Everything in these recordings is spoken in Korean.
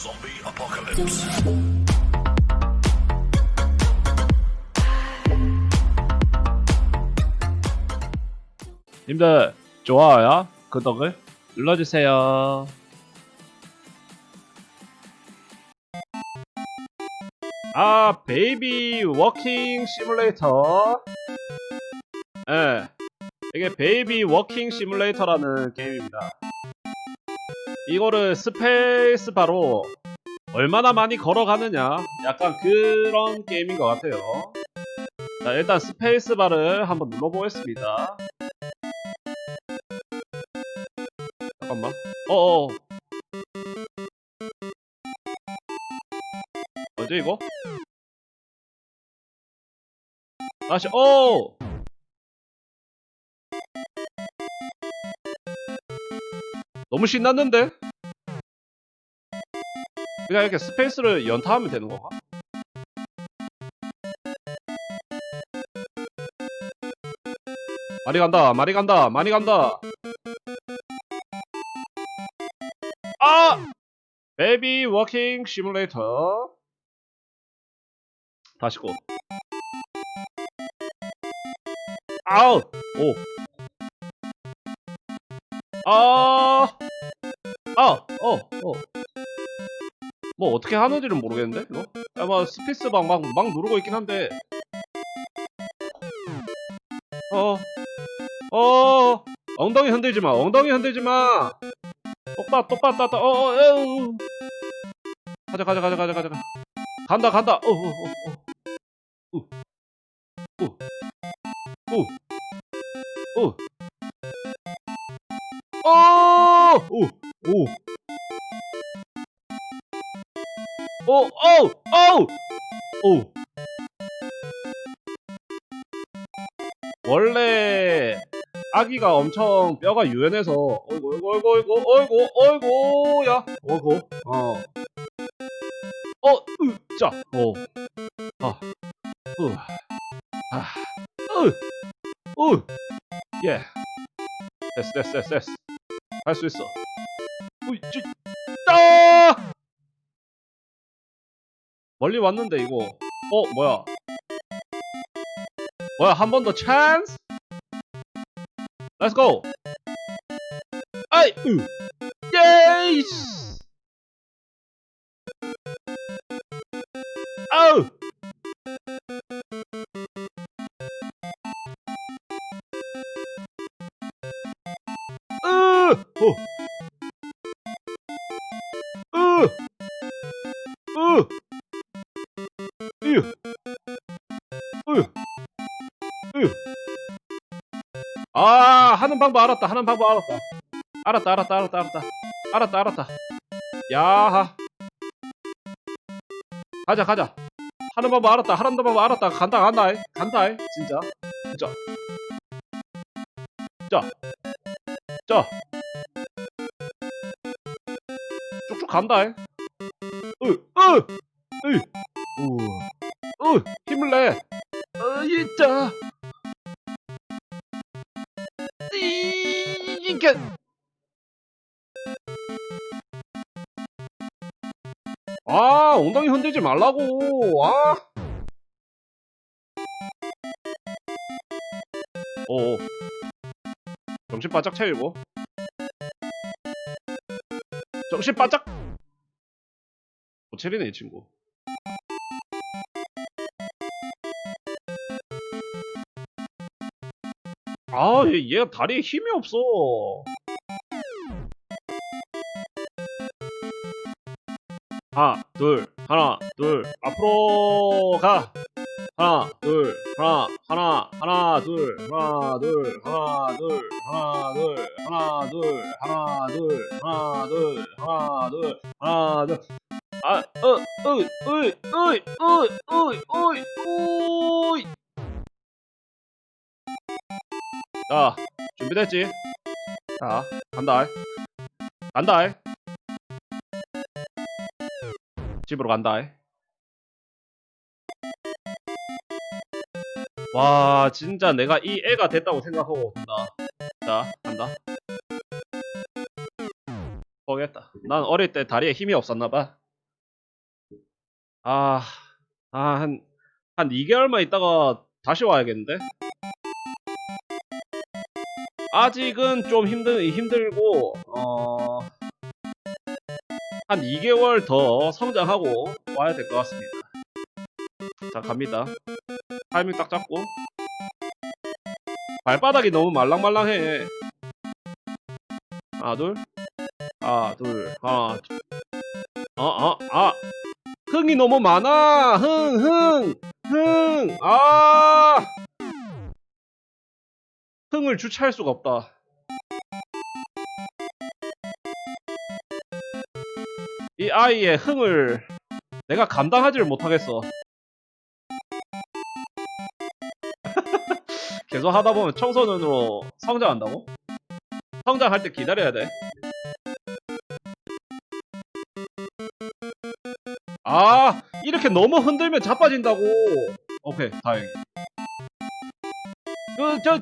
Zombie apocalypse. 님들 좋아요 구독을 눌러주세요. 아 베이비 워킹 시뮬레이터. 예 이게 베이비 워킹 시뮬레이터라는 게임입니다 이거를 스페이스 바로 얼마나 많이 걸어가느냐 약간 그런 게임인 것 같아요 자 일단 스페이스 바를 한번 눌러보겠습니다 잠깐만. 어어. 뭐지 이거? 다시 어. 너무 신났는데? 그냥 이렇게 스페이스를 연타하면 되는 건가? 많이 간다, 많이 간다, 많이 간다. 아! 베이비 워킹 시뮬레이터 다시 고 아우! 오! 아! 아! 어! 어! 뭐 어떻게 하는지는 모르겠는데 이거? 아마 스페이스방 막, 막 누르고 있긴 한데 어 어, 엉덩이 흔들지 마, 엉덩이 흔들지 마. 똑바 똑바 따따 어어 에우 가자 가자 가자 가자 가자 간다 간다 어어어어 오, 오, 오, 오. 원래 아기가 엄청 뼈가 유연해서 어이구 어이구 어이구 어이구 어이구 야 어이구 어. 어, 으, 자, 어. 아, 으, 아, 으, 으, 예. 됐어, 됐어, 됐어, 됐어. 할 수 있어. 멀리 왔는데 이거 어 뭐야 뭐야 한 번 더 찬스 go. 아이, 으, 예이스. 으, 으, 으. 아 하는 방법 알았다. 하는 방법 알았다. 알았다 알았다 알았다 알았다. 알았다 알았다. 야하. 가자 가자. 하는 방법 알았다. 하는 방법 알았다. 간다 간다. 간다 진짜. 진짜. 자자. 쭉쭉 간다 으으으 이게. 아 엉덩이 흔들지 말라고. 아. 오 정신 바짝 차리고. 정신 바짝. 못 차리네 이 친구 아, 얘, 얘가 다리에 힘이 없어. 하나, 둘, 하나, 둘, 앞으로 가. 하나, 둘, 하나, 하나, 하나, 둘, 하나, 둘, 하나, 둘, 하나, 둘, 하나, 둘, 하나, 둘, 하나, 둘, 하나, 둘, 하나, 둘. 아, 어, 으이, 으이, 으이, 으이, 으이, 으이, 으 이. 자, 준비됐지? 자, 간다. 간다. 집으로 간다. 와, 진짜 내가 이 애가 됐다고 생각하고 간다. 자, 간다. 포기했다. 난 어릴 때 다리에 힘이 없었나봐. 아, 아, 한, 한 2개월만 있다가 다시 와야겠는데? 아직은 좀 힘들, 힘들고, 어, 한 2개월 더 성장하고 와야 될 것 같습니다. 자, 갑니다. 타이밍 딱 잡고. 발바닥이 너무 말랑말랑해. 하나, 둘. 하나, 둘. 하나, 둘. 어, 어, 아. 흥이 너무 많아! 흥, 흥! 흥! 아! 흥을 주체할 수가 없다. 이 아이의 흥을 내가 감당하지를 못하겠어. 계속 하다 보면 청소년으로 성장한다고? 성장할 때 기다려야 돼. 아, 이렇게 너무 흔들면 자빠진다고. 오케이, 다행. 그, 저,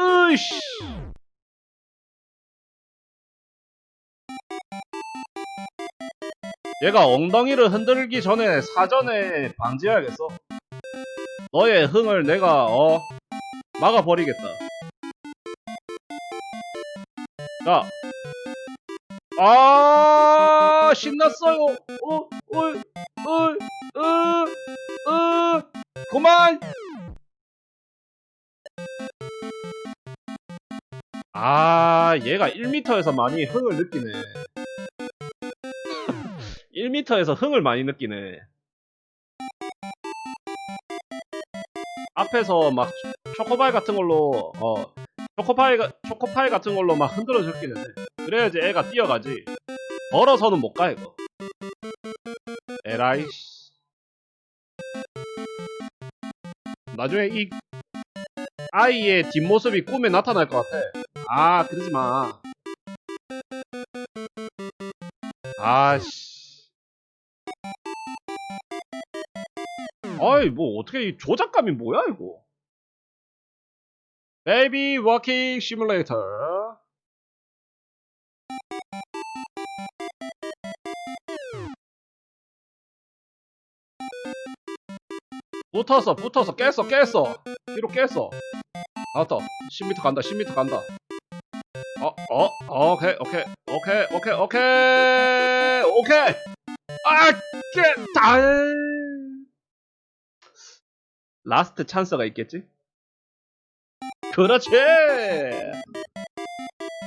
으이씨. 얘가 엉덩이를 흔들기 전에 사전에 방지해야겠어. 너의 흥을 내가, 어, 막아버리겠다. 자. 아, 신났어요. 어, 어, 어, 어, 어, 그만! 아, 얘가 1m에서 많이 흥을 느끼네. 1m에서 흥을 많이 느끼네. 앞에서 막 초코바이 같은 걸로, 어, 초코파이, 가- 초코파이 같은 걸로 막 흔들어 줬기는 해. 그래야지 애가 뛰어가지. 걸어서는 못 가, 이거. 에라이씨. 나중에 이 아이의 뒷모습이 꿈에 나타날 것 같아. 아, 그러지 마. 아씨. 아이, 뭐, 어떻게, 이 조작감이 뭐야, 이거. 베이비 워킹 시뮬레이터. 붙었어, 붙었어, 깼어, 깼어. 뒤로 깼어. 나왔다. 10m 간다, 10m 간다. 어, 어, 오케이, 오케이, 오케이, 오케이, 오케이, 오케이. 아, 깼다. 라스트 찬스가 있겠지? 그렇지!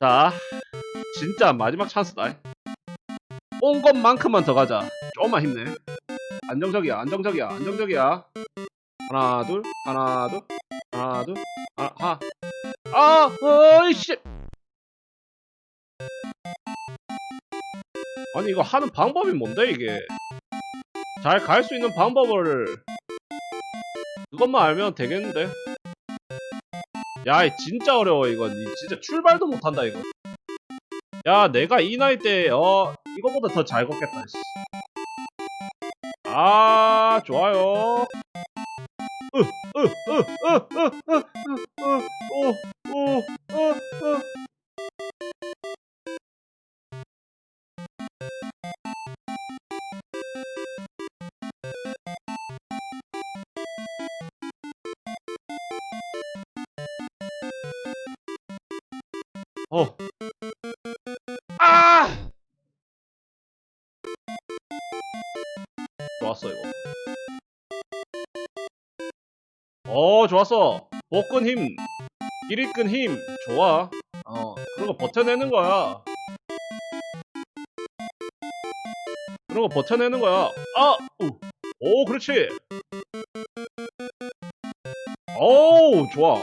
자, 진짜 마지막 찬스다. 온 것만큼만 더 가자. 조금만 힘내. 안정적이야, 안정적이야, 안정적이야. 하나, 둘, 하나, 둘, 하나, 둘, 하나, 하. 아, 어이씨! 아니, 이거 하는 방법이 뭔데, 이게? 잘 갈 수 있는 방법을 그것만 알면 되겠는데? 야, 이 진짜 어려워, 이건. 이 진짜 출발도 못한다, 이거. 야, 내가 이 나이 때, 어, 이거보다 더 잘 걷겠다, 씨. 아, 좋아요. 으, 으, 으, 으, 으, 으, 으, 으, 오, 오, 으, 좋았어, 이거. 어, 좋았어. 복근 힘, 길이끈 힘, 좋아. 어, 그런 거 버텨내는 거야. 그런 거 버텨내는 거야. 아! 오, 오 그렇지. 오, 좋아.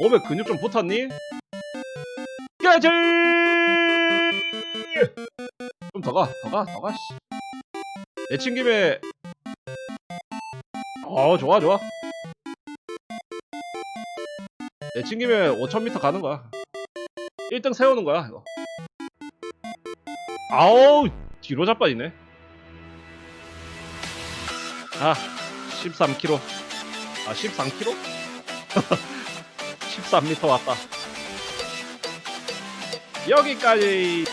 몸에 근육 좀 붙었니? 깨질! 좀 더 가, 더 가, 더 가, 씨. 내친 김에 어 좋아 좋아 내친 김에 5000m 가는 거야 1등 세우는 거야 이거 아우 뒤로 자빠지네 아 13km 아 13km? 13m 왔다. 여기까지